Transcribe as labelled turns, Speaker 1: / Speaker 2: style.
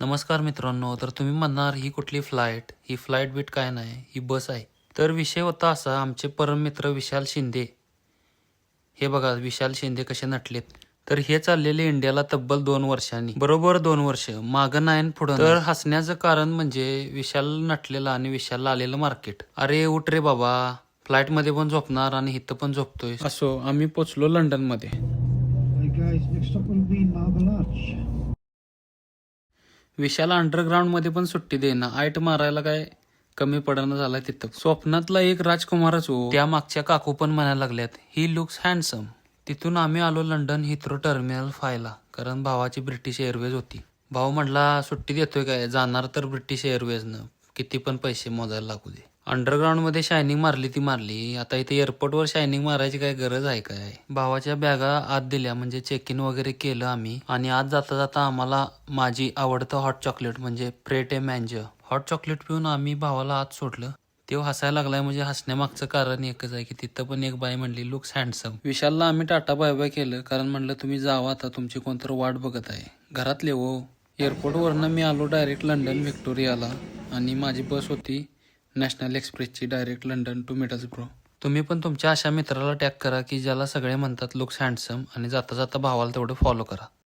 Speaker 1: नमस्कार मित्रांनो तर तुम्ही म्हणणार ही कुठली फ्लाईट ही फ्लाईट बीट काय नाही ही बस आहे. तर विषय होता असा आमचे परम मित्र विशाल शिंदे. हे बघा विशाल शिंदे कसे नटलेत. तर हे चाललेले इंडियाला तब्बल दोन वर्षांनी. बरोबर दोन वर्ष मागं नाही पुढं तर हसण्याचं कारण म्हणजे विशाल नटलेलं आणि विशालला आलेलं मार्केट अरे उठ रे बाबा. फ्लाईटमध्ये पण झोपणार आणि इथं पण झोपतोय. असो आम्ही पोचलो लंडन विशाल अंडरग्राऊंडमध्ये पण सुट्टी देणं आयट मारायला काय कमी पडणं झालाय तिथं. स्वप्नातला एक राजकुमारच हो. त्या मागच्या काकू पण म्हणायला लागल्यात ही लुक्स हँडसम तिथून आम्ही आलो लंडन हिथ्रो टर्मिनल फायला कारण भावाची ब्रिटिश एअरवेज होती. भाऊ म्हटला सुट्टी देतोय काय? जाणार तर ब्रिटिश एअरवेजनं किती पण पैसे मोजायला लागू दे. अंडरग्राऊंडमध्ये शायनिंग मारली ती मारली. आता इथे एअरपोर्टवर शायनिंग मारायची काय गरज आहे काय? भावाच्या बॅगा आत दिल्या म्हणजे चेक इन वगैरे केलं आम्ही. आणि आत जाता जाता आम्हाला माझी आवडतं हॉट चॉकलेट म्हणजे Pret a Manger hot chocolate पिऊन आम्ही भावाला आत सोडलं. तेव्हा हसायला लागलाय म्हणजे हसण्यामागचं कारण एकच आहे की तिथं पण एक बाई म्हणली लुक्स हँडसम विशालला आम्ही टाटा बाय बाय केलं कारण म्हणलं तुम्ही जावा आता तुमची कोणतर वाट बघत आहे. घरातले हो. एअरपोर्टवरनं मी आलो डायरेक्ट लंडन व्हिक्टोरियाला आणि माझी बस होती नॅशनल एक्सप्रेसची डायरेक्ट लंडन टू मिडल्सब्रो तुम्ही पण तुमच्या अशा मित्राला टॅग करा की ज्याला सगळे म्हणतात लुक्स हँडसम आणि जाता जाता भावाला तेवढं फॉलो करा.